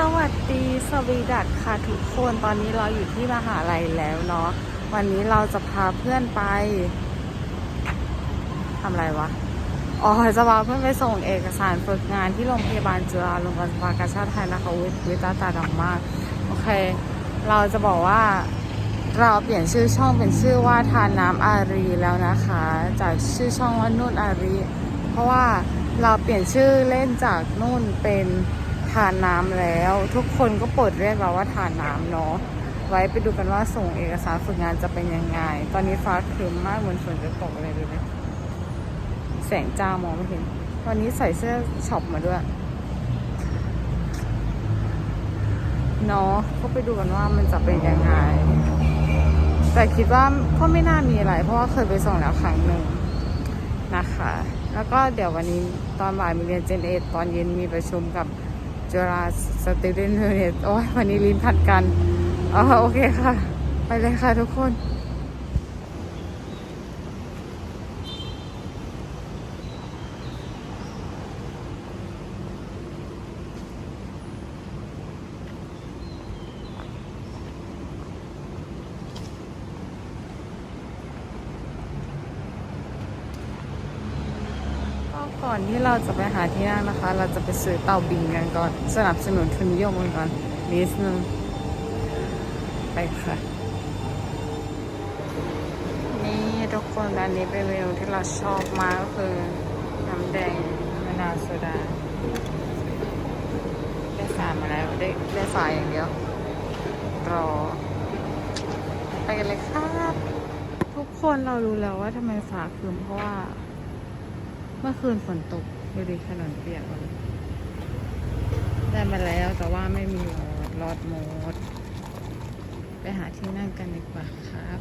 สวัสดีสวีดัตค่ะทุกคนตอนนี้เราอยู่ที่มหาลัยแล้วเนาะวันนี้เราจะพาเพื่อนไปทำอะไรวะอ๋อจะพาเพื่อนไปส่งเอกสารฝึกงานที่โรงพยาบาลจุฬาลงกรณ์สภากาชาติไทยนะคะวิวิตาตาดังมากโอเค เราจะบอกว่าเราเปลี่ยนชื่อช่องเป็นชื่อว่าทานน้ำอารีแล้วนะคะ จากชื่อช่องว่านุ่นอารี เพราะว่าเราเปลี่ยนชื่อเล่นจากนุ่นเป็น ทานน้ำแล้ว ทุกคนก็โปรดเรียกเราว่าทานน้ำเนาะไว้ไปดูกันว่าส่งเอกสารฝึกงานจะเป็นยังไง ตอนนี้ฟ้าครึ้มมากเหมือนฝนจะตกเลยดูไหมแสงจ้ามองไม่เห็นวันนี้ใส่เสื้อช็อปมาด้วยเนาะก็ไปดูกันว่ามันจะเป็นยังไง แต่คิดว่าก็ไม่น่ามีอะไร เพราะว่าเคยไปส่งแล้วครั้งหนึ่งนะคะ แล้วก็เดี๋ยววันนี้ตอนบ่ายมีเรียนเจนเอตอนเย็นมีประชุมกับ จุฬาสตูดินเนตโอ้ยวันนี้ลิ้นผัดกันอ๋อโอเคค่ะ ไปเลยค่ะทุกคน ก่อนที่เราจะไปหาที่นั่งนะคะ เราจะไปซื้อเตาบินกันก่อน สนับสนุนทุนนิยมกันก่อนนิดนึงไปค่ะ นี่ทุกคนอันนี้เป็นเมนูที่เราชอบมากก็คือ น้ำแดงมะนาวโซดา ได้สารมาแล้วได้ได้สายอย่างเดียว รอ ไปกันเลยครับ ทุกคนเรารู้แล้วว่าทำไมฟ้าครึ้มเพราะว่า มื่อคืนฝนตกดูดิถนนเปียกเลยได้มาแล้วแต่ว่าไม่มีรอดโมด ไปหาที่นั่งกันดีกว่าครับ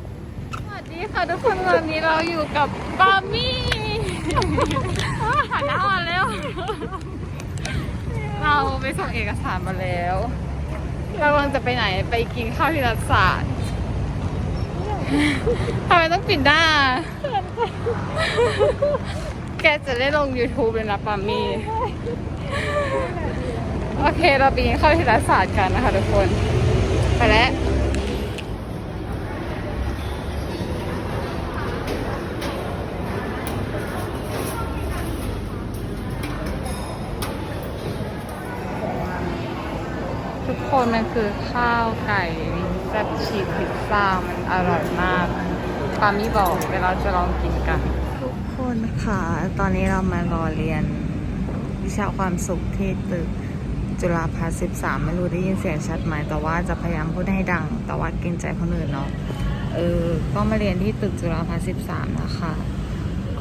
สวัสดีค่ะทุกคนวันนี้เราอยู่กับบามี่หันหน้ามาแล้ว เราไปส่งเอกสารมาแล้ว เรากำลังจะไปไหนไปกินข้าวที่รัฐศาสตร์ทำไมต้องปิดหน้า แกจะได้ลง YouTube เลยนะปามี่ โอเค เราไปกินข้าที่รัฐศาสตร์กันนะคะทุกคน ไปแล้วทุกคนมันคือข้าวไก่แซ่บชีสพิซซ่า มันอร่อยมากปามี่บอกเดี๋ยวเราจะลองกินกัน คนค่ะ ตอนนี้เรามารอเรียนวิชาความสุขที่ตึกจุฬาภาสิบสามไม่รู้ได้ยินเสียงชัดไหม แต่ว่าจะพยายามพูดให้ดัง แต่ว่าเกรงใจคนอื่นเนาะ เออ ก็มาเรียนที่ตึกจุฬาภาสิบสามนะคะ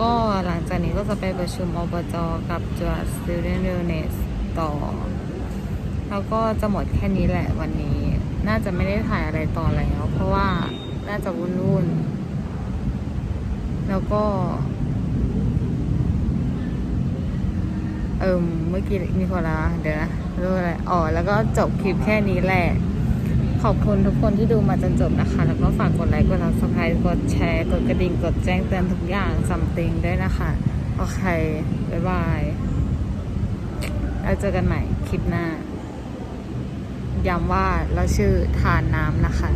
ก็หลังจากนี้ก็จะไปประชุมอบจกับจุฬา Student Wellness ต่อ แล้วก็จะหมดแค่นี้แหละวันนี้ น่าจะไม่ได้ถ่ายอะไรต่อแล้ว เพราะว่าน่าจะวุ่นวุ่นๆแล้วก็ เอิมเมื่อกี้มีคนละเดี๋ยวนะรู้อะไรอ๋อแล้วก็จบคลิปแค่นี้แหละ ขอบคุณทุกคนที่ดูมาจนจบนะคะ แล้วก็ฝากกดไลค์กด subscribe กดแชร์ กดกระดิ่ง กดแจ้งเตือนทุกอย่างซัมติงด้วยนะคะ โอเค บ๊ายบายแล้วเจอกันใหม่คลิปหน้าย้ำว่าเราชื่อทานน้ำนะคะ